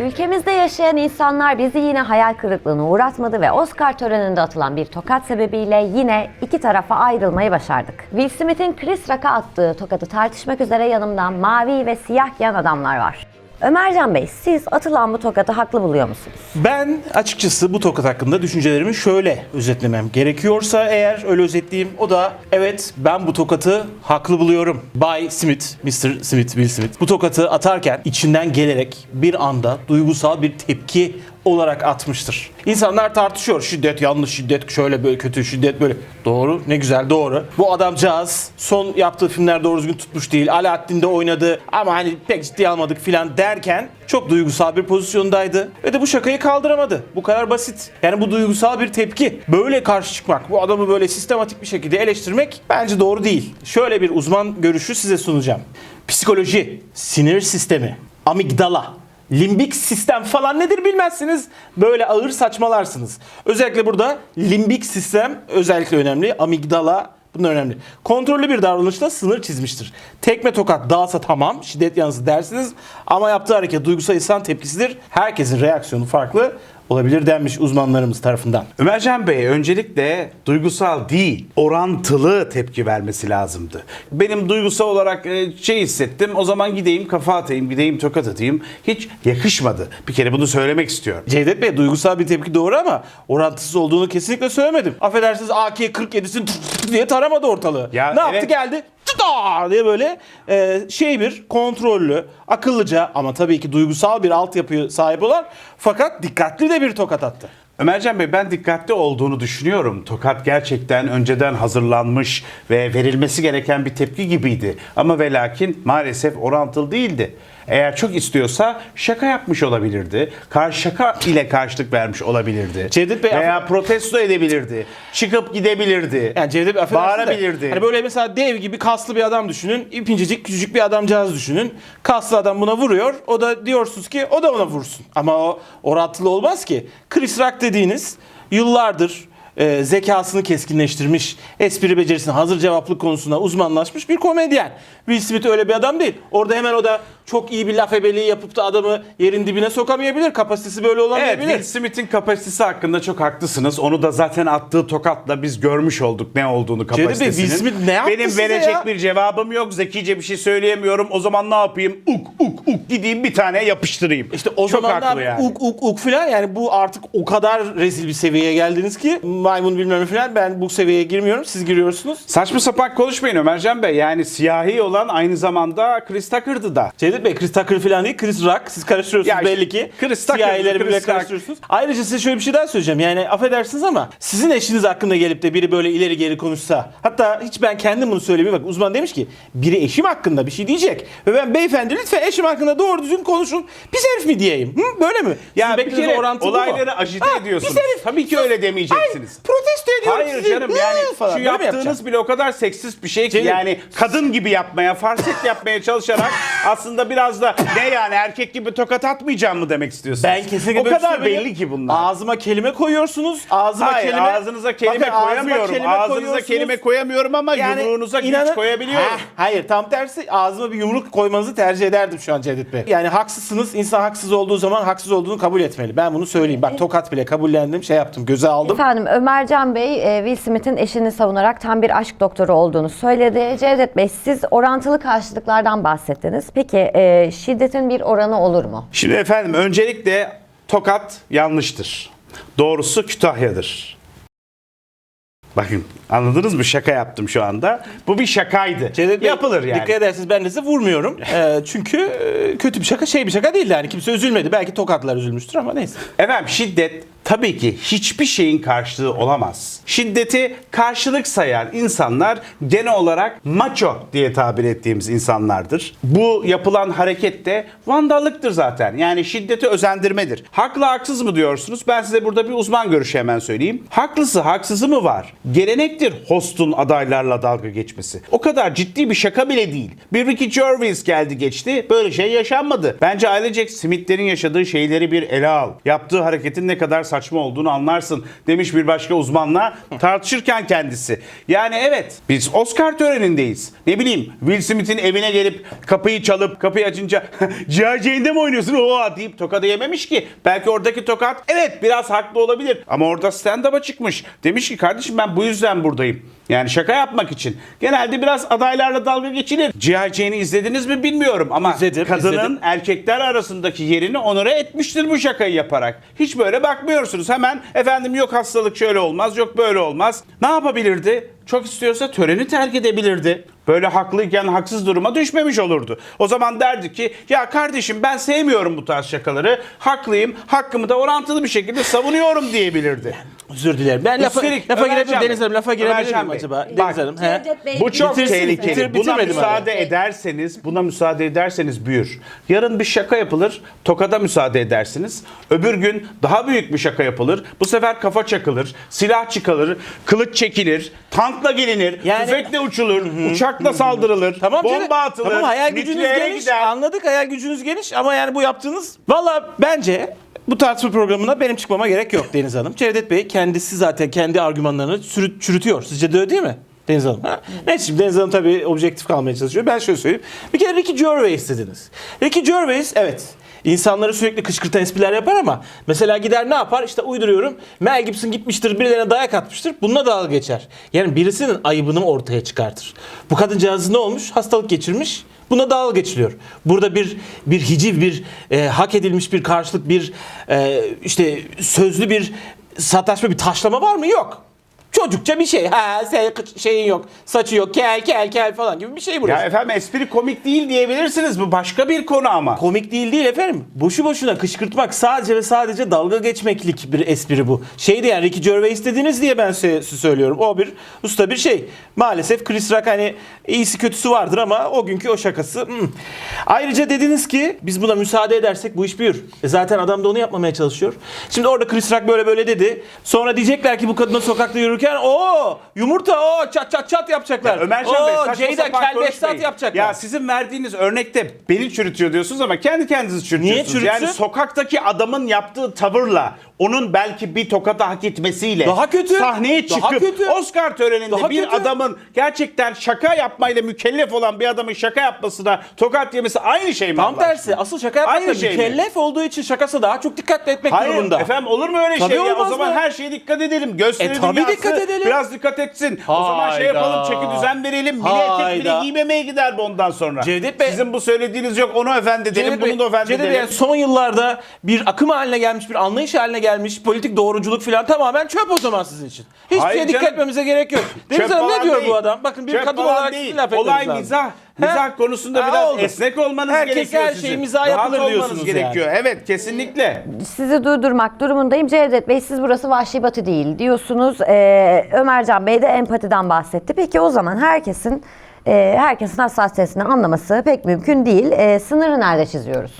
Ülkemizde yaşayan insanlar bizi yine hayal kırıklığına uğratmadı ve Oscar töreninde atılan bir tokat sebebiyle yine iki tarafa ayrılmayı başardık. Will Smith'in Chris Rock'a attığı tokadı tartışmak üzere yanımda mavi ve siyah giyen adamlar var. Ömercan Bey, siz atılan bu tokatı haklı buluyor musunuz? Ben açıkçası bu tokat hakkında düşüncelerimi şöyle özetlemem gerekiyorsa eğer öyle özetleyeyim o da evet ben bu tokatı haklı buluyorum. Bay Smith, Mr. Smith, Will Smith bu tokatı atarken içinden gelerek bir anda duygusal bir tepki olarak atmıştır. İnsanlar tartışıyor. Şiddet yanlış, şiddet şöyle böyle kötü, şiddet böyle. Doğru, ne güzel doğru. Bu adamcağız son yaptığı filmler doğru düzgün tutmuş değil. Alaaddin'de oynadı ama hani pek ciddiye almadık filan derken çok duygusal bir pozisyondaydı. Ve de bu şakayı kaldıramadı. Bu kadar basit. Yani bu duygusal bir tepki. Böyle karşı çıkmak, bu adamı böyle sistematik bir şekilde eleştirmek bence doğru değil. Şöyle bir uzman görüşü size sunacağım. Psikoloji, sinir sistemi, amigdala, Limbik sistem falan nedir bilmezsiniz. Böyle ağır saçmalarsınız. Özellikle burada limbik sistem özellikle önemli. Amigdala bunlar önemli. Kontrollü bir davranışta sınır çizmiştir. Tekme tokat dağsa tamam şiddet yanlısı dersiniz ama yaptığı hareket duygusal insan tepkisidir. Herkesin reaksiyonu farklı olabilir denmiş uzmanlarımız tarafından. Ömercan Bey öncelikle duygusal değil, orantılı tepki vermesi lazımdı. Benim duygusal olarak e, şey hissettim. O zaman gideyim kafa atayım, gideyim tokat atayım. Hiç yakışmadı. Bir kere bunu söylemek istiyorum. Cevdet Bey duygusal bir tepki doğru ama orantısız olduğunu kesinlikle söylemedim. Affedersiniz AK-47'sini diye taramadı ortalığı. Ya ne yaptı evet. geldi? Tıda diye böyle e, şey bir kontrollü, akıllıca ama tabii ki duygusal bir altyapıya sahip olan fakat dikkatli de bir tokat attı. Ömercan Bey ben dikkatli olduğunu düşünüyorum. Tokat gerçekten önceden hazırlanmış ve verilmesi gereken bir tepki gibiydi. Ama ve lakin maalesef orantılı değildi. Eğer çok istiyorsa şaka yapmış olabilirdi. Karşı şaka ile karşılık vermiş olabilirdi. Cevdet Bey, Veya affedersin- protesto edebilirdi. Çıkıp gidebilirdi. Yani Cevdet Bey affedersiniz de, Bağırabilirdi. Hani böyle mesela dev gibi kaslı bir adam düşünün. İpincecik küçücük bir adamcağız düşünün. Kaslı adam buna vuruyor. O da diyorsunuz ki o da ona vursun. Ama o orantılı olmaz ki. Chris Rock dediğiniz yıllardır e, zekasını keskinleştirmiş, espri becerisini hazır cevaplık konusunda uzmanlaşmış bir komedyen. Will Smith öyle bir adam değil. Orada hemen o da çok iyi bir laf ebeliği yapıp da adamı yerin dibine sokamayabilir. Kapasitesi böyle Evet, olamayabilir. Will Smith'in kapasitesi hakkında çok haklısınız. Onu da zaten attığı tokatla biz görmüş olduk ne olduğunu Bey, kapasitesinin. Will Smith ne yaptı Benim size verecek ya? bir cevabım yok. Zekice bir şey söyleyemiyorum. O zaman ne yapayım? Uk uk uk gideyim bir tane yapıştırayım. İşte o çok haklı yani. uk uk uk filan yani bu artık o kadar rezil bir seviyeye geldiniz ki maymun bilmem ne filan ben bu seviyeye girmiyorum siz giriyorsunuz. Saçma sapan konuşmayın Ömercan Bey. Yani siyahi olan aynı zamanda Chris Tucker'dı da. Cevdet Bey Chris Tucker filan değil Chris Rock siz karıştırıyorsunuz Ya işte belli ki. Chris Tucker, Chris bile Rock. karıştırıyorsunuz. Ayrıca size şöyle bir şey daha söyleyeceğim yani affedersiniz ama sizin eşiniz hakkında gelip de biri böyle ileri geri konuşsa hatta hiç ben kendim bunu söylemeyeyim bak uzman demiş ki biri eşim hakkında bir şey diyecek ve ben beyefendi lütfen eşim hakkında doğru düzgün konuşun pis herif mi diyeyim Hı? böyle mi? Ya Sizin bir beklediğiniz kere orantı bu mu? olayları ajite Ha, ediyorsunuz. Pis herif. Tabii ki öyle demeyeceksiniz. Ay, protesto ediyorum Hayır sizi. canım Hı, yani falan. şu Böyle mi yaptığınız bile o kadar seksist bir şey ki yani kadın gibi yapmaya, farset yapmaya çalışarak aslında biraz da ne yani erkek gibi tokat atmayacağım mı demek istiyorsunuz? Ben kesinlikle O böyle kadar belli ki bunlar. Ağzıma kelime koyuyorsunuz. Ağzıma Hayır kelime. ağzınıza kelime Bakın, ağzıma koyamıyorum. kelime ağzınıza koyuyorsunuz. kelime koyamıyorum ama yumruğunuza güç inanın- koyabiliyorum. Ha, hayır tam tersi ağzıma bir yumruk koymanızı tercih ederdim şu an Cevdet Bey. Yani haksızsınız. İnsan haksız olduğu zaman haksız olduğunu kabul etmeli. Ben bunu söyleyeyim. Bak tokat bile kabullendim. Şey yaptım. Göze aldım. Efendim Ömercan Bey e, Will Smith'in eşini savunarak tam bir aşk doktoru olduğunu söyledi. Cevdet Bey siz orantılı karşılıklardan bahsettiniz. Peki e, şiddetin bir oranı olur mu? Şimdi efendim öncelikle tokat yanlıştır. Doğrusu Kütahya'dır. Bakın anladınız mı? Şaka yaptım şu anda. Bu bir şakaydı. Cevdet Bey, Yapılır yani. Dikkat ederseniz ben de size vurmuyorum. Ee, çünkü e, kötü bir şaka şey bir şaka değil yani. Kimse üzülmedi. Belki tokatlar üzülmüştür ama neyse. Efendim şiddet tabii ki hiçbir şeyin karşılığı olamaz. Şiddeti karşılık sayan insanlar genel olarak macho diye tabir ettiğimiz insanlardır. Bu yapılan hareket de vandallıktır zaten. Yani şiddeti özendirmedir. Haklı haksız mı diyorsunuz? Ben size burada bir uzman görüşü hemen söyleyeyim. Haklısı haksızı mı var? Gelenektir hostun adaylarla dalga geçmesi. O kadar ciddi bir şaka bile değil. Bir Ricky Gervais geldi geçti. Böyle şey yaşanmadı. Bence ailecek Smith'lerin yaşadığı şeyleri bir ele al. Yaptığı hareketin ne kadar saçma saçma olduğunu anlarsın demiş bir başka uzmanla tartışırken kendisi. Yani evet biz Oscar törenindeyiz. Ne bileyim Will Smith'in evine gelip kapıyı çalıp kapıyı açınca G.I. Mi oynuyorsun oha deyip tokadı yememiş ki. Belki oradaki tokat evet biraz haklı olabilir ama orada stand-up'a çıkmış. Demiş ki kardeşim ben bu yüzden buradayım. Yani şaka yapmak için. Genelde biraz adaylarla dalga geçilir. G.I. İzlediniz mi bilmiyorum ama İzledim, kadının izledim. erkekler arasındaki yerini onore etmiştir bu şakayı yaparak. Hiç böyle bakmıyorsunuz. Hemen efendim yok hastalık şöyle olmaz, yok böyle olmaz. Ne yapabilirdi? Çok istiyorsa töreni terk edebilirdi. Böyle haklıyken haksız duruma düşmemiş olurdu. O zaman derdi ki ya kardeşim ben sevmiyorum bu tarz şakaları. Haklıyım, hakkımı da orantılı bir şekilde savunuyorum diyebilirdi. Özür dilerim. Ben lafa, Üstelik lafa Ömercan girebilir Bey, Deniz Hanım lafa girebilir miyim Bey, acaba? bak, Deniz Hanım. he? Cevdet Bey, Bu çok Bitirsin, tehlikeli. bitir- buna bitirmedim müsaade abi. ederseniz, buna müsaade ederseniz büyür. Yarın bir şaka yapılır, tokada müsaade edersiniz. Öbür gün daha büyük bir şaka yapılır. Bu sefer kafa çakılır, silah çıkarılır, kılıç çekilir, tankla gelinir, Yani- tüfekle uçulur, uçakla saldırılır, Tamam bomba canım. atılır, Tamam hayal gücünüz geniş. gider. Anladık hayal gücünüz geniş ama yani bu yaptığınız valla bence bu tartışma programına benim çıkmama gerek yok Deniz Hanım. Cevdet Bey kendisi zaten kendi argümanlarını sürüt, çürütüyor. Sizce de öyle değil mi? Deniz Hanım. Ha? Neyse şimdi Deniz Hanım tabii objektif kalmaya çalışıyor. Ben şöyle söyleyeyim. Bir kere Ricky Gervais dediniz. Ricky Gervais evet insanları sürekli kışkırtan espriler yapar ama mesela gider ne yapar? İşte uyduruyorum. Mel Gibson gitmiştir birilerine dayak atmıştır. Bununla dalga geçer. Yani birisinin ayıbını ortaya çıkartır. Bu kadıncağız ne olmuş? Hastalık geçirmiş. Buna dalga geçiliyor. Burada bir bir hiciv, bir e, hak edilmiş bir karşılık, bir e, işte sözlü bir sataşma, bir taşlama var mı? Yok. Çocukça bir şey. Ha sen şeyin yok, saçı yok, kel kel kel falan gibi bir şey burası. Ya efendim espri komik değil diyebilirsiniz. Bu başka bir konu ama. Komik değil değil efendim. Boşu boşuna kışkırtmak sadece ve sadece dalga geçmeklik bir espri bu. Şeydi yani Ricky Gervais dediniz diye ben size söylüyorum. O bir usta bir şey. Maalesef Chris Rock hani iyisi kötüsü vardır ama o günkü o şakası. hmm. Ayrıca dediniz ki biz buna müsaade edersek bu iş büyür. E zaten adam da onu yapmamaya çalışıyor. Şimdi orada Chris Rock böyle böyle dedi. Sonra diyecekler ki bu kadına sokakta yürürken o yumurta o çat çat çat yapacaklar. Ömercan Bey Oo, saçma Ceyda sapan konuşmayın. Yapacaklar. Ya sizin verdiğiniz örnekte beni çürütüyor diyorsunuz ama kendi kendinizi çürütüyorsunuz. çürütsün? Yani sokaktaki adamın yaptığı tavırla onun belki bir tokata hak etmesiyle Daha kötü. sahneye Daha çıkıp kötü. Oscar töreninde Daha bir kötü. adamın gerçekten şaka yapmayla mükellef olan bir adamın şaka yapmasına tokat yemesi aynı şey mi? Tam Allah tersi. aşkına? Asıl şaka yapmakla Aynı şey mi? mükellef olduğu için şakası daha çok dikkatli etmek Hayır durumunda. efendim olur mu öyle Tabii şey ya? O olmaz zaman mı? her şeye dikkat edelim. Gösteri E, tabii dünyası dikkat edelim. biraz dikkat etsin. O zaman şey Hayda. yapalım çeki düzen verelim. Mini etek bile Hayda. giymemeye gider bu ondan sonra. Cevdet Bey- Sizin bu söylediğiniz yok onu efendi Cevdet Bey- bunu da efendi Cevdet Bey, yani son yıllarda bir akım haline gelmiş, bir anlayış haline gelmiş, politik doğruculuk falan tamamen çöp o zaman sizin için. Hiçbir Hayır şeye dikkat canım. etmemize gerek yok. Deniz Çöp Hanım ne falan diyor değil. bu adam? Bakın bir Çöp kadın falan olarak değil. sizin laf etmeniz Olay lazım. mizah. Mizah konusunda Ha, biraz oldu. esnek olmanız Herkes gerekiyor her sizin. şeyi mizah Rahat yapılır olmanız diyorsunuz gerekiyor. Evet kesinlikle. Sizi durdurmak durumundayım. Cevdet Bey siz burası vahşi batı değil diyorsunuz. Ee, Ömercan Bey de empatiden bahsetti. Peki o zaman herkesin e, herkesin hassasiyetini anlaması pek mümkün değil. E, sınırı nerede çiziyoruz?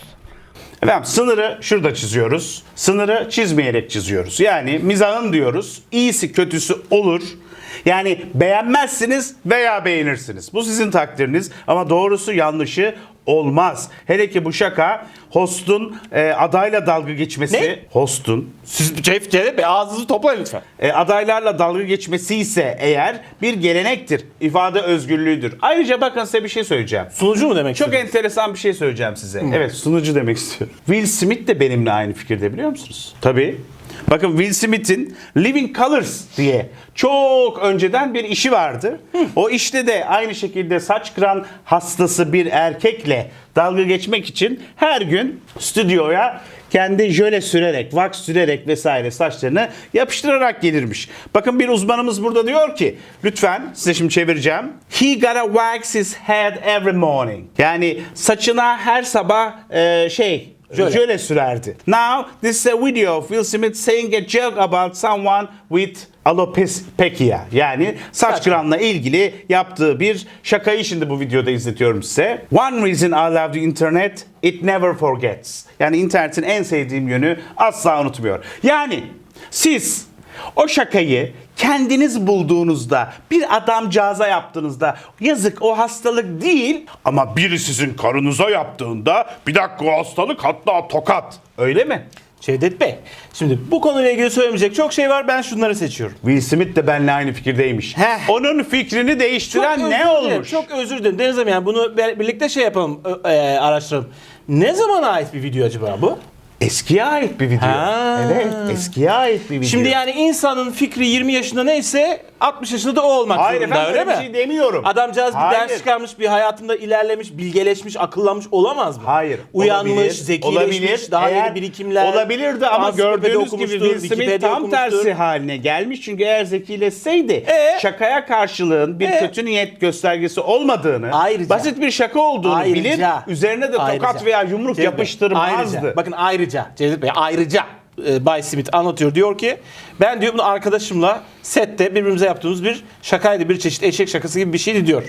Efendim sınırı şurada çiziyoruz. Sınırı çizmeyerek çiziyoruz. Yani mizahın diyoruz. İyisi kötüsü olur. Yani beğenmezsiniz veya beğenirsiniz. Bu sizin takdiriniz ama doğrusu yanlışı olmaz. Hele ki bu şaka hostun e, adayla dalga geçmesi. Ne? Hostun Siz Cevdet Cevdet Bey ağzınızı toplayın lütfen. e, adaylarla dalga geçmesi ise eğer bir gelenektir. ifade özgürlüğüdür. Ayrıca bakın size bir şey söyleyeceğim. Sunucu mu demek Çok istediniz? enteresan bir şey söyleyeceğim size. Evet sunucu demek istiyorum. Will Smith de benimle aynı fikirde biliyor musunuz? Tabii. Bakın Will Smith'in Living Colors diye çok önceden bir işi vardı. O işte de aynı şekilde saç kıran hastası bir erkekle dalga geçmek için her gün stüdyoya kendi jöle sürerek, wax sürerek vesaire saçlarını yapıştırarak gelirmiş. Bakın bir uzmanımız burada diyor ki lütfen size şimdi çevireceğim. He gotta wax his head every morning. Yani saçına her sabah e, şey Jöle. jöle sürerdi. Now this is a video of Will Smith saying a joke about someone with alopecia. Yani saç Saç. kıranla ilgili yaptığı bir şakayı şimdi bu videoda izletiyorum size. One reason I love the internet, it never forgets. Yani internetin en sevdiğim yönü asla unutmuyor. Yani siz o şakayı kendiniz bulduğunuzda bir adamcağıza yaptığınızda yazık o hastalık değil ama biri sizin karınıza yaptığında bir dakika o hastalık hatta tokat. Öyle mi? Cevdet Bey. Şimdi bu konuyla ilgili söylemeyecek çok şey var. Ben şunları seçiyorum. Will Smith de benimle aynı fikirdeymiş. Heh. Onun fikrini değiştiren Çok ne özür dilerim, olmuş? Çok özür dilerim. Deniz Hanım yani bunu birlikte şey yapalım, e, araştıralım. Ne zamana ait bir video acaba bu? Eskiye ait bir video. Ha. Evet, eskiye ait bir video. Şimdi yani insanın fikri 20 yaşında neyse 60 yaşında da o olmak Hayır zorunda efendim öyle öyle mi? bir şey demiyorum. Adamcağız bir Hayır. ders çıkarmış, bir hayatında ilerlemiş, bilgeleşmiş, akıllanmış olamaz mı? Hayır. Uyanmış, olabilir, zekileşmiş, olabilir. daha Eğer- yeni birikimler. Olabilirdi ama ansiklopedi gördüğünüz gibi okumuştur, Will Smith Wikipedia tam okumuştur. tersi haline gelmiş. Çünkü eğer zekileşseydi Ee? şakaya karşılığın bir Ee? kötü niyet göstergesi olmadığını, Ayrıca- basit bir şaka olduğunu Ayrıca- bilir, üzerine de tokat Ayrıca. veya yumruk Cevdet Bey, yapıştırmazdı. Ayrıca, bakın ayrıca Cevdet Bey ayrıca e, Bay Smith anlatıyor. Diyor ki ben diyor bunu arkadaşımla sette birbirimize yaptığımız bir şakaydı. Bir çeşit eşek şakası gibi bir şeydi diyor.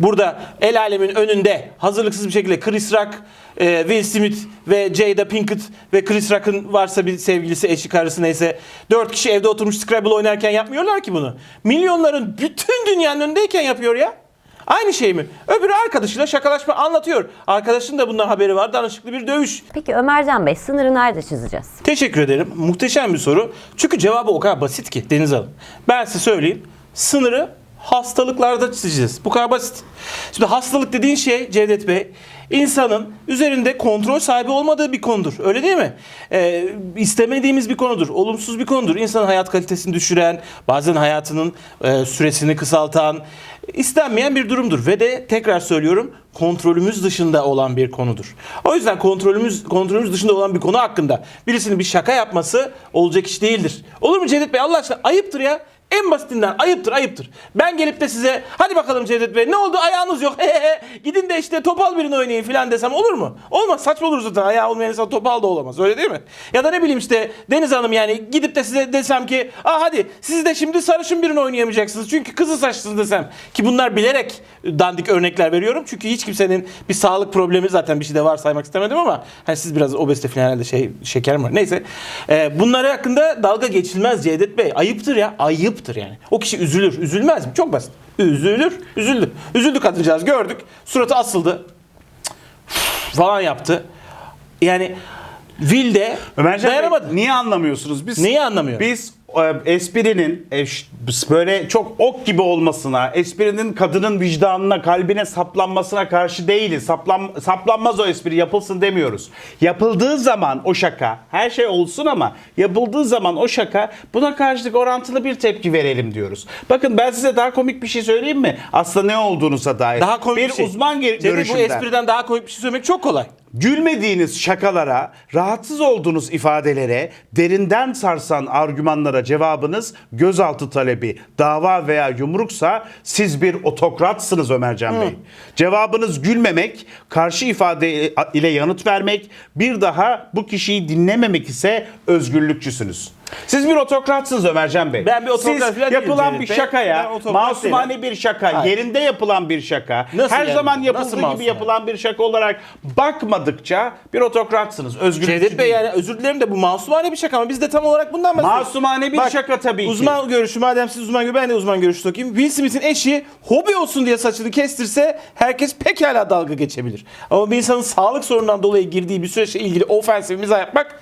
Burada el alemin önünde hazırlıksız bir şekilde Chris Rock, e, Will Smith ve Jada Pinkett ve Chris Rock'ın varsa bir sevgilisi, eşi, karısı neyse dört kişi evde oturmuş Scrabble oynarken yapmıyorlar ki bunu. Milyonların bütün dünyanın önündeyken yapıyor ya. Aynı şey mi? Öbürü arkadaşıyla şakalaşma anlatıyor. Arkadaşının da bundan haberi var. Danışıklı bir dövüş. Peki Ömercan Bey sınırı nerede çizeceğiz? Teşekkür ederim. Muhteşem bir soru. Çünkü cevabı o kadar basit ki Deniz Hanım. Ben size söyleyeyim. Sınırı hastalıklarda çizeceğiz. Bu kadar basit. Şimdi hastalık dediğin şey Cevdet Bey insanın üzerinde kontrol sahibi olmadığı bir konudur. Öyle değil mi? Ee, istemediğimiz bir konudur. Olumsuz bir konudur. İnsanın hayat kalitesini düşüren, bazen hayatının e, süresini kısaltan, istenmeyen bir durumdur. Ve de tekrar söylüyorum kontrolümüz dışında olan bir konudur. O yüzden kontrolümüz kontrolümüz dışında olan bir konu hakkında birisinin bir şaka yapması olacak iş değildir. Olur mu Cevdet Bey? Allah aşkına ayıptır ya. En basitinden ayıptır ayıptır. Ben gelip de size hadi bakalım Cevdet Bey ne oldu? Ayağınız yok. Gidin de işte topal birini oynayın filan desem olur mu? Olmaz. Saçma olur zaten. Ayağı olmayan insan topal da olamaz. Öyle değil mi? Ya da ne bileyim işte Deniz Hanım yani gidip de size desem ki ah hadi siz de şimdi sarışın birini oynayamayacaksınız. Çünkü kızı saçsınız desem. Ki bunlar bilerek dandik örnekler veriyorum. Çünkü hiç kimsenin bir sağlık problemi zaten bir şey de var saymak istemedim ama hani siz biraz obezite falan herhalde şey şeker mi var? Neyse. Ee, bunları hakkında dalga geçilmez Cevdet Bey. Ayıptır ya ayıptır yani. O kişi üzülür üzülmez mi? Çok basit. Üzülür üzüldü. Üzüldü kadıncağız gördük suratı asıldı falan yaptı. Yani Will de Ömercan Bey, dayanamadı. niye anlamıyorsunuz? Biz Neyi anlamıyor? Biz e, esprinin e, ş- böyle çok ok gibi olmasına, esprinin kadının vicdanına, kalbine saplanmasına karşı değiliz. Saplan, saplanmaz o espri, yapılsın demiyoruz. Yapıldığı zaman o şaka, her şey olsun ama yapıldığı zaman o şaka buna karşılık orantılı bir tepki verelim diyoruz. Bakın ben size daha komik bir şey söyleyeyim mi? Aslında ne olduğunuza dair. Daha komik bir şey. uzman ge- Cevdet, bu görüşünden. espriden daha komik bir şey söylemek çok kolay. Gülmediğiniz şakalara, rahatsız olduğunuz ifadelere, derinden sarsan argümanlara cevabınız gözaltı talebi, dava veya yumruksa siz bir otokratsınız Ömercan Bey. Cevabınız gülmemek, karşı ifade ile yanıt vermek, bir daha bu kişiyi dinlememek ise özgürlükçüsünüz. Siz bir otokratsınız Ömercan Bey. Ben bir otokrat Siz falan değilim yapılan Cevdet bir Bey. şakaya, Ben otokrat masumane değilim. bir şaka, Hayır. yerinde yapılan bir şaka, Nasıl her yerinde? zaman Nasıl yapıldığı gibi masumane? yapılan bir şaka olarak bakmadıkça bir otokratsınız. Özgürlükçü Cevdet Bey yani özür dilerim de bu masumane bir şaka ama biz de tam olarak bundan bahsediyoruz. Masumane bir şaka tabii ki. Uzman görüşü madem siz uzman görüşü ben de uzman görüşü sokayım. Will Smith'in eşi hobi olsun diye saçını kestirse herkes pekala dalga geçebilir. Ama bir insanın sağlık sorunundan dolayı girdiği bir süreçle ilgili ofensif mizah yapmak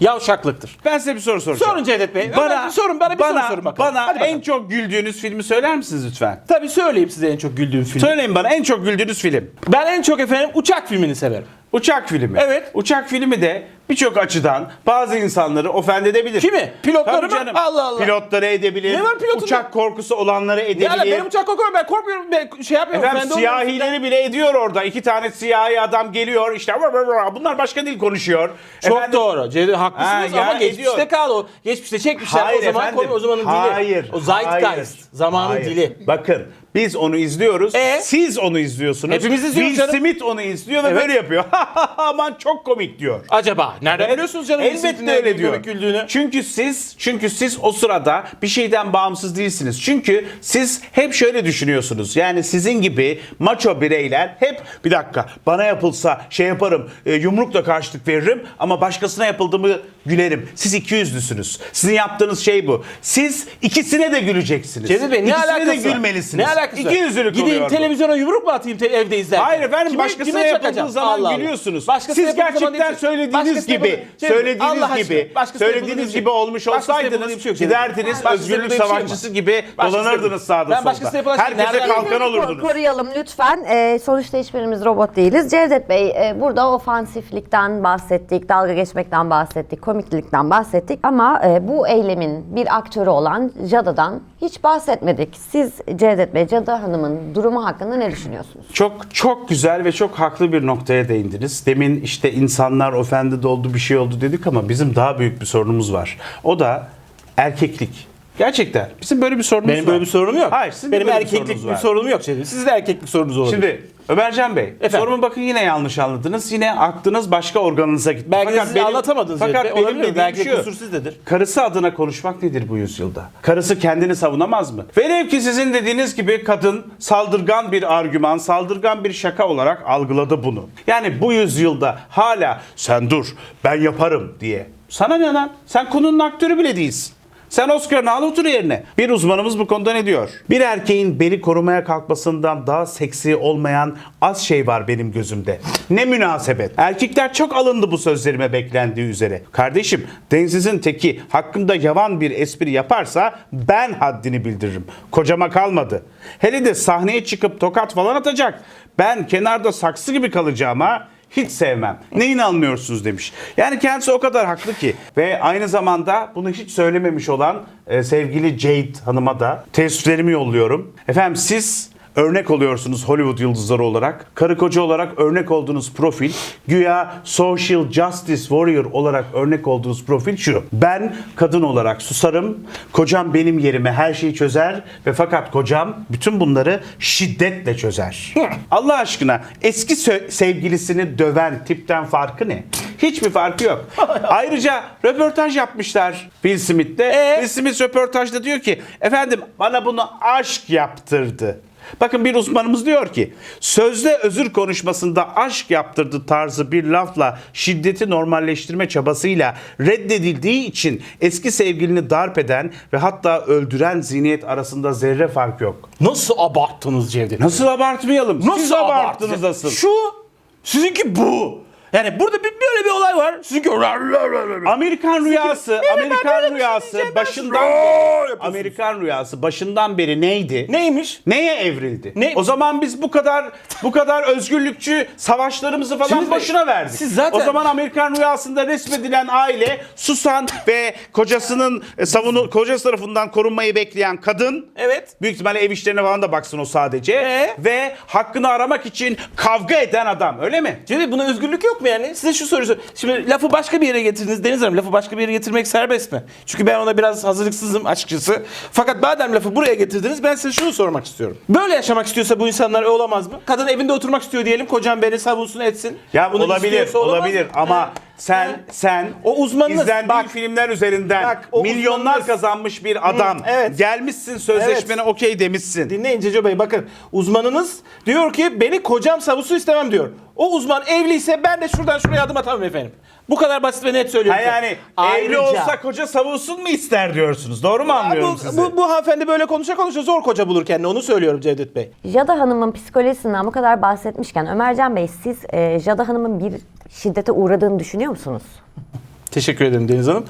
yavşaklıktır. Ben size bir soru soracağım. Sorun Cevdet Bey. Ömer, sorun bana bir bana, soru sorun bakalım. Bana Hadi bakalım. en çok güldüğünüz filmi söyler misiniz lütfen? Tabii söyleyeyim size en çok güldüğüm film. Söyleyin bana en çok güldüğünüz film. Ben en çok efendim uçak filmini severim. Uçak filmi. Evet. Uçak filmi de birçok açıdan bazı insanları ofend edebilir. Kimi? Pilotları Tabii mı? canım. Allah Allah. Pilotları edebilir. Ne var pilotunda? Uçak korkusu olanları edebilir. Yani benim uçak korkuyorum ben korkmuyorum ben şey yapmıyorum. Efendim ben de olmuyorum. siyahileri bile ediyor orada. İki tane siyahi adam geliyor işte vır vır vır. bunlar başka dil konuşuyor. Çok Efendim, doğru. Cevdet haklısınız Ha, ama geçmişte ediyor. kaldı o. Geçmişte çekmişler Hayır o zaman efendim. konu o zamanın dili. Hayır. O zeitgeist. hayır, Zamanın hayır. dili. Bakın biz onu izliyoruz. E? Siz onu izliyorsunuz. Hepimiz izliyoruz Will canım. Smith onu izliyor ve Evet. böyle yapıyor. Aman çok komik diyor. Acaba nereden biliyorsunuz canım? Elbette öyle ne diyor. komik güldüğünü. Çünkü siz çünkü siz o sırada bir şeyden bağımsız değilsiniz. Çünkü siz hep şöyle düşünüyorsunuz. Yani sizin gibi maço bireyler hep bir dakika bana yapılsa şey yaparım e, yumrukla karşılık veririm ama başkasına yapıldı mı gülerim. Siz iki yüzlüsünüz. Sizin yaptığınız şey bu. Siz ikisine de güleceksiniz. Cevdet Bey ne İkisine alakası de var? gülmelisiniz. Ne alakası var? İki yüzlülük Gideyim oluyor bu. televizyona yumruk mu atayım te- evde izlerken? Hayır efendim Kime- başkasına kime yapıldığı çakacağım? zaman Allah Allah. gülüyorsunuz. Başkasına Siz yapıldığı zaman gerçekten değil. söylediğiniz Başkasına gibi, yapıldığı- Cevdet, söylediğiniz Allah gibi, aşkına, başkasına yapıldığı söylediğiniz bir şey gibi olmuş Başkasına yapıldığı olsaydınız şey yok giderdiniz Başkasına özgürlük yapıldığı bir şey yok. savaşçısı gibi Başkasına dolanırdınız sağda Ben solda. başkasına yapılan şey Herkese nereden- kalkan Ko- olurdunuz. Koruyalım lütfen. Ee, sonuçta hiçbirimiz robot değiliz. Cevdet Bey e, burada ofansiflikten bahsettik, dalga geçmekten bahsettik, komiklikten bahsettik. Ama e, bu eylemin bir aktörü olan Jada'dan hiç bahsetmedik. Siz Cevdet Bey, Cada Hanım'ın durumu hakkında ne düşünüyorsunuz? Çok çok güzel ve çok haklı bir noktaya değindiniz. Demin işte insanlar ofendi doldu bir şey oldu dedik ama bizim daha büyük bir sorunumuz var. O da erkeklik. Gerçekten bizim böyle bir sorunumuz Benim var. böyle bir sorunum yok. Hayır sizin de Benim böyle bir erkeklik bir var. sorunum yok. Sizin de erkeklik sorunuz olabilir. Şimdi Ömercan Bey, Efendim? sorumu bakın yine yanlış anladınız. Yine aklınız başka organınıza gitti. Belki de siz anlatamadınız Fakat Bey. benim dediğim Belki şu. kusur sizdedir. Karısı adına konuşmak nedir bu yüzyılda? Karısı kendini savunamaz mı? Velev ki sizin dediğiniz gibi kadın saldırgan bir argüman, saldırgan bir şaka olarak algıladı bunu. Yani bu yüzyılda hala sen dur ben yaparım diye. Sana ne lan? Sen konunun aktörü bile değilsin. Sen Oscar'ını al otur yerine. Bir uzmanımız bu konuda ne diyor? Bir erkeğin beni korumaya kalkmasından daha seksi olmayan az şey var benim gözümde. Ne münasebet. Erkekler çok alındı bu sözlerime beklendiği üzere. Kardeşim densizin teki hakkımda yavan bir espri yaparsa ben haddini bildiririm. Kocama kalmadı. Hele de sahneye çıkıp tokat falan atacak. Ben kenarda saksı gibi kalacağıma hiç sevmem. Neyini anlıyorsunuz demiş. Yani kendisi o kadar haklı ki. Ve aynı zamanda bunu hiç söylememiş olan e, sevgili Jade Hanım'a da teessüflerimi yolluyorum. Efendim siz örnek oluyorsunuz Hollywood yıldızları olarak. Karı koca olarak örnek olduğunuz profil, güya social justice warrior olarak örnek olduğunuz profil şu. Ben kadın olarak susarım, kocam benim yerime her şeyi çözer ve fakat kocam bütün bunları şiddetle çözer. Allah aşkına eski sevgilisini döven tipten farkı ne? Hiçbir farkı yok. Ayrıca röportaj yapmışlar Will Smith'le. Ee? Will Smith röportajda diyor ki efendim bana bunu aşk yaptırdı. Bakın bir uzmanımız diyor ki sözde özür konuşmasında aşk yaptırdı tarzı bir lafla şiddeti normalleştirme çabasıyla reddedildiği için eski sevgilini darp eden ve hatta öldüren zihniyet arasında zerre fark yok. Nasıl abarttınız Cevdet? Nasıl abartmayalım? Nasıl Siz abarttınız asıl. Şu, sizinki bu. Yani burada bir, böyle bir olay var. Sizinki Amerikan rüyası, Amerikan şey rüyası başından. Amerikan rüyası başından beri neydi? Neymiş? Neye evrildi? Ne? O zaman biz bu kadar bu kadar özgürlükçü savaşlarımızı falan Şimdi boşuna verdik. siz zaten- O zaman Amerikan rüyasında resmedilen aile susan ve kocasının e, savunu kocası tarafından korunmayı bekleyen kadın Evet. Büyük ihtimalle ev işlerine falan da baksın o sadece. Ee? Ve hakkını aramak için kavga eden adam öyle mi? Cevdet buna özgürlük yok mu yani? Size şu soruyu sor- Şimdi lafı başka bir yere getirdiniz. Deniz Hanım lafı başka bir yere getirmek serbest mi? Çünkü ben ona biraz hazırlıksızım açıkçası. Fakat madem lafı buraya getirdiniz ben size şunu sormak istiyorum. Böyle yaşamak istiyorsa bu insanlar olamaz mı? Kadın evinde oturmak istiyor diyelim. Kocam beni savunsun etsin. Ya Bunu olabilir, istiyorsa olamaz olabilir mı? ama. Sen sen O uzmanınız, izlendiğin bak. filmler üzerinden Bak, o milyonlar uzmanınız. kazanmış bir adam. evet. Gelmişsin sözleşmene okey demişsin. Dinleyin Ceco Bey bakın uzmanınız diyor ki beni kocam savunsun istemem diyor. O uzman evliyse ben de şuradan şuraya adım atamam efendim. Bu kadar basit ve net söylüyorum. Ha yani evli olsa koca savunsun mu ister diyorsunuz. Doğru mu anlıyorum bu, sizi? bu, bu hanımefendi böyle konuşa konuşa zor koca bulur kendini onu söylüyorum Cevdet Bey. Jada Hanım'ın psikolojisinden bu kadar bahsetmişken Ömercan Bey siz e, Jada Hanım'ın bir şiddete uğradığını düşünüyor musunuz? Teşekkür ederim Deniz Hanım.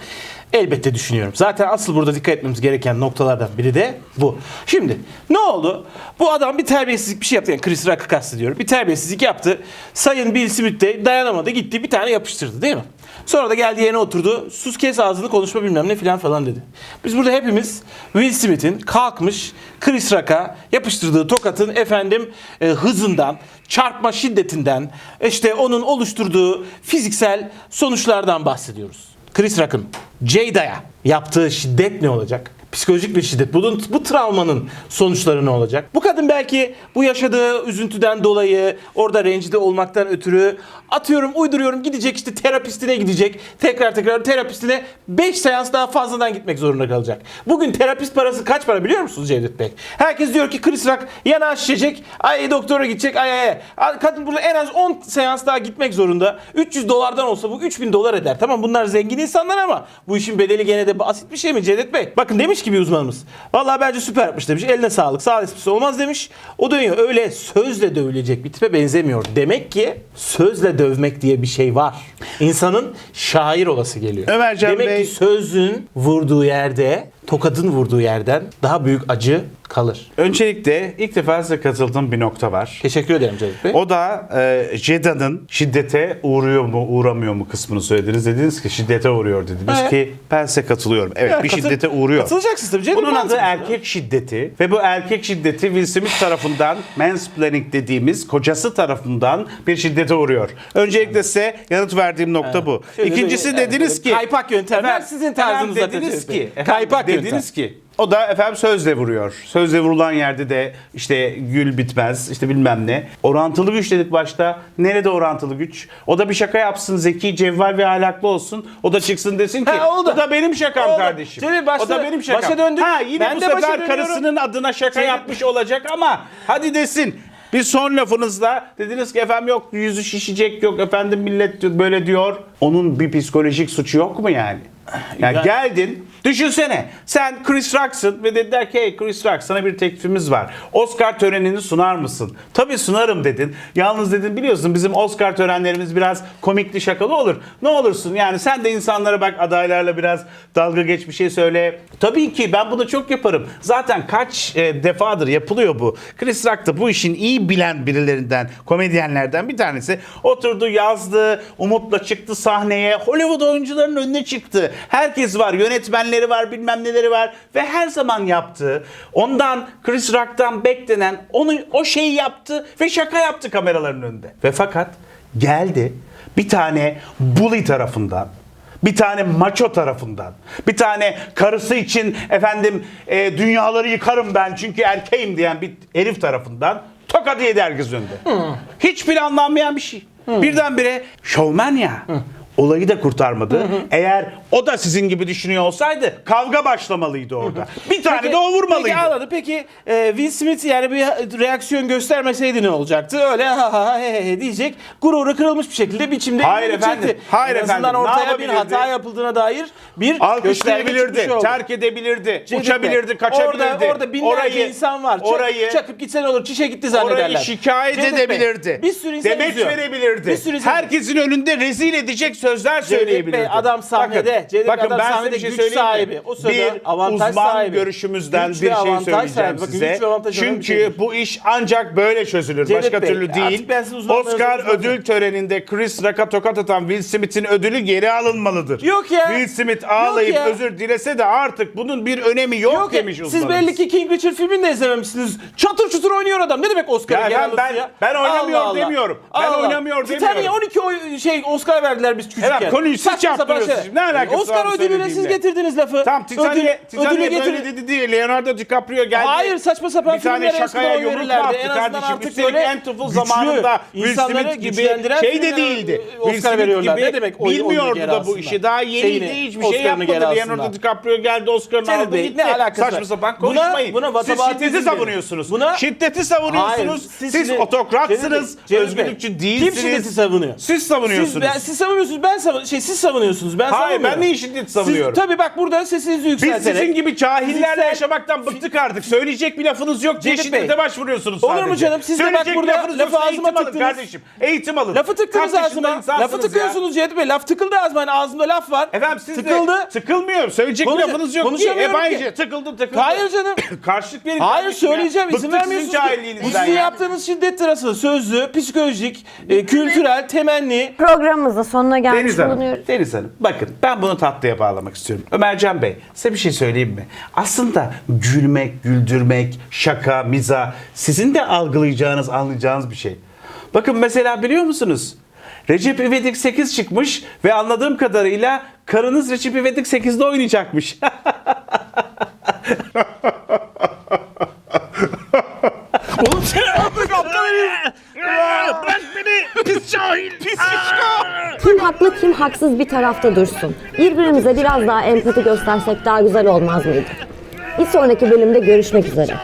Elbette düşünüyorum. Zaten asıl burada dikkat etmemiz gereken noktalardan biri de bu. Şimdi ne oldu? Bu adam bir terbiyesizlik bir şey yaptı. Yani Chris Rock'ı kastediyorum. Bir terbiyesizlik yaptı. Sayın Bill Smith de dayanamadı. Gitti bir tane yapıştırdı değil mi? Sonra da geldi yerine oturdu. Sus kes ağzını konuşma bilmem ne filan falan dedi. Biz burada hepimiz Will Smith'in kalkmış Chris Rock'a yapıştırdığı tokatın efendim e, hızından, çarpma şiddetinden, işte onun oluşturduğu fiziksel sonuçlardan bahsediyoruz. Chris Rock'ın Jada'ya yaptığı şiddet ne olacak? Psikolojik bir şiddet. Bunun, bu travmanın sonuçları ne olacak? Bu kadın belki bu yaşadığı üzüntüden dolayı orada rencide olmaktan ötürü atıyorum uyduruyorum gidecek işte terapistine gidecek. Tekrar tekrar terapistine 5 seans daha fazladan gitmek zorunda kalacak. Bugün terapist parası kaç para biliyor musunuz Cevdet Bey? Herkes diyor ki Chris Rock yanağı şişecek. Ay doktora gidecek. Ay ay ay. Kadın burada en az 10 seans daha gitmek zorunda. 300 dolardan olsa bu 3000 dolar eder. Tamam bunlar zengin insanlar ama bu işin bedeli gene de basit bir şey mi Cevdet Bey? Bakın demiş ki bir uzmanımız. Vallahi bence süper yapmış demiş. Eline sağlık. Sağ esprisi olmaz demiş. O dönüyor. Öyle sözle dövülecek bir tipe benzemiyor. Demek ki sözle dövmek diye bir şey var. İnsanın şair olası geliyor. Ömercan Demek Bey- ki sözün vurduğu yerde, tokadın vurduğu yerden daha büyük acı kalır. Öncelikle ilk defa size katıldığım bir nokta var. Teşekkür ederim Cevdet Bey. O da e, Jeda'nın şiddete uğruyor mu uğramıyor mu kısmını söylediniz. Dediniz ki şiddete uğruyor dediniz Evet. ki ben size katılıyorum. Evet bir katıl- şiddete uğruyor. Katılacaksınız tabii canım. Bunun adı erkek şiddeti ve bu erkek şiddeti Will Smith tarafından mansplaining dediğimiz kocası tarafından bir şiddete uğruyor. Öncelikle size yanıt verdiğim nokta bu. Şöyle İkincisi evet, dediniz böyle ki kaypak yöntemler sizin tarzınız efendim zaten dediniz ki efendim, Kaypak dediniz yöntem. ki o da efendim sözle vuruyor. Sözle vurulan yerde de işte gül bitmez işte bilmem ne. Orantılı güç dedik başta. Nerede orantılı güç? O da bir şaka yapsın zeki, cevval ve ahlaklı olsun. O da çıksın desin ki Ha, oldu. bu da benim şakam Oldu. kardeşim. Cemil, başta- o da benim şakam. başa döndük. Ha yine Ben bu sefer karısının adına şaka Cemil- yapmış olacak ama hadi desin. Bir son lafınızda dediniz ki efendim yok yüzü şişecek yok efendim millet böyle diyor. Onun bir psikolojik suçu yok mu yani? Yani Ya- geldin düşünsene sen Chris Rock'sın ve dediler ki hey Chris Rock sana bir teklifimiz var. Oscar törenini sunar mısın? Tabii sunarım dedin. Yalnız dedin biliyorsun bizim Oscar törenlerimiz biraz komikli şakalı olur. Ne olursun yani sen de insanlara bak adaylarla biraz dalga geç bir şey söyle. Tabii ki ben bunu çok yaparım. Zaten kaç e, defadır yapılıyor bu. Chris Rock da bu işin iyi bilen birilerinden, komedyenlerden bir tanesi. Oturdu yazdı, umutla çıktı sahneye. Hollywood oyuncularının önüne çıktı. Herkes var, yönetmenleri var, bilmem neleri var. Ve her zaman yaptı. Ondan Chris Rock'tan beklenen onu o şeyi yaptı ve şaka yaptı kameraların önünde. Ve fakat geldi bir tane bully tarafından bir tane maço tarafından, bir tane karısı için efendim e, dünyaları yıkarım ben çünkü erkeğim diyen bir herif tarafından tokadı yedi herkes önünde. Hiç planlanmayan bir şey. Birdenbire şovmen ya. Olayı da kurtarmadı. Eğer o da sizin gibi düşünüyor olsaydı kavga başlamalıydı orada. Bir tane Peki- de o vurmalıydı. Peki anladım. Peki e, Will Smith yani bir reaksiyon göstermeseydi ne olacaktı? Öyle ha ha he he diyecek. Gururu kırılmış bir şekilde biçimde Hayır efendim, hayır en efendim. Ortaya bir hata yapıldığına dair bir Alkışlayabilirdi, terk edebilirdi, Cevdet uçabilirdi, kaçabilirdi. Orada, orada binlerce insan var. Çak- Orayı, çakıp gitsen olur, çişe gitti zannederler. Orayı şikayet Bey, edebilirdi. bir sürü insan Demeç izliyor. verebilirdi. Bir sürü insan- Herkesin önünde rezil edecek sözler söyleyebilirdi. Bey, adam sahnede. Bakın, Cevdet bakın adam ben sahnede şey güç sahibi. O sırada bir avantaj uzman sahibi. görüşümüzden Güç bir şey söyleyeceğim sahibi. Bakın, size. bir Çünkü bu iş ancak böyle çözülür. Cevdet Başka Bey, türlü değil. Oscar ödül töreninde Chris Rock'a tokat atan Will Smith'in ödülü geri alınmalıdır. Yok ya. Will Smith ağlayıp özür dilese de artık bunun bir önemi yok, Yok ya, demiş siz uzmanımız. belli ki King Richard filmini de izlememişsiniz. Çatır çutur oynuyor adam. Ne demek Oscar Ya geri ya? ben oynamıyor demiyorum. Ben oynamıyor Titanic'e demiyorum. 12 oy, şey Oscar verdiler biz küçükken. Evet, konuyu siz Saçma sapan şey. Ne alakası Oscar var ödülüne siz söylediğinle? getirdiniz lafı. Tam Titanic, Titanic getirin- dedi değil. Leonardo DiCaprio geldi. Hayır saçma sapan bir tane filmlere şakaya eskiden oy yumruk mu verirlerdi. attı En azından kardeşim? artık Üstelik böyle güçlü, zamanında Will insanları Smith gibi güçlendiren şey de filmlere, değildi. Will Oscar Smith veriyorlar. gibi Ne demek oy- oyunu bilmiyordu geri da bu işi. Daha yeniydi Şeyini, hiçbir şey Oscar'ını geri yapmadı. Leonardo DiCaprio geldi Oscar'ını Cevdet aldı gitti. ne alakası Saçma var? sapan Buna- konuşmayın. buna Siz şiddeti savunuyorsunuz. Buna- Şiddeti savunuyorsunuz. Siz şimdi- otokratsınız. Bey, Özgürlükçü Kim değilsiniz. şiddeti savunuyor? Siz Siz, savunuyorsunuz. ben, siz savunuyorsunuz, ben savun şey siz savunuyorsunuz. Ben Hayır, savunmuyorum. ben neyi şiddet savunuyorum? Siz, tabii bak burada sesinizi Biz yükselterek. sizin gibi cahillerle Fiziksel- yaşamaktan bıktık artık. Söyleyecek bir lafınız yok diye Cevdet Bey. şiddete başvuruyorsunuz Olur sadece. mu canım? Siz de bak Söyleyecek burada bir lafınız lafı yoksa ağzıma eğitim alın tıktınız. kardeşim. Eğitim alın. Lafı tıktınız Kaç yaşında ağzıma. insansınız Lafı ya? tıkıyorsunuz Cevdet Bey. Laf tıkıldı ağzıma. Yani ağzımda laf var. Efendim siz tıkıldı. de tıkılmıyor. Söyleyecek bir Konuş- lafınız yok ki. konuşamıyorum ki. bence tıkıldı tıkıldı. Hayır canım. Karşılık verin Hayır kardeşim ya. söyleyeceğim izin Bıktık vermiyorsunuz. sizin ki. Bu cahilliğinizden sizin ya. yaptığınız şiddet arası sözlü, psikolojik, e, kültürel, temenni. Programımızın sonuna Deniz Hanım, bulunuyoruz. Deniz Hanım bakın ben bunu tatlıya bağlamak istiyorum. Ömercan Bey size bir şey söyleyeyim mi? Aslında gülmek, güldürmek, şaka, miza sizin de algılayacağınız, anlayacağınız bir şey. Bakın mesela biliyor musunuz? Recep İvedik 8 çıkmış ve anladığım kadarıyla karınız Recep İvedik 8'de oynayacakmış. Oğlum sen artık aptal herif. Bırak. Pis cahil. Pis. Kim haklı kim haksız bir tarafta dursun. Birbirimize biraz daha empati göstersek daha güzel olmaz mıydı? Bir sonraki bölümde görüşmek üzere.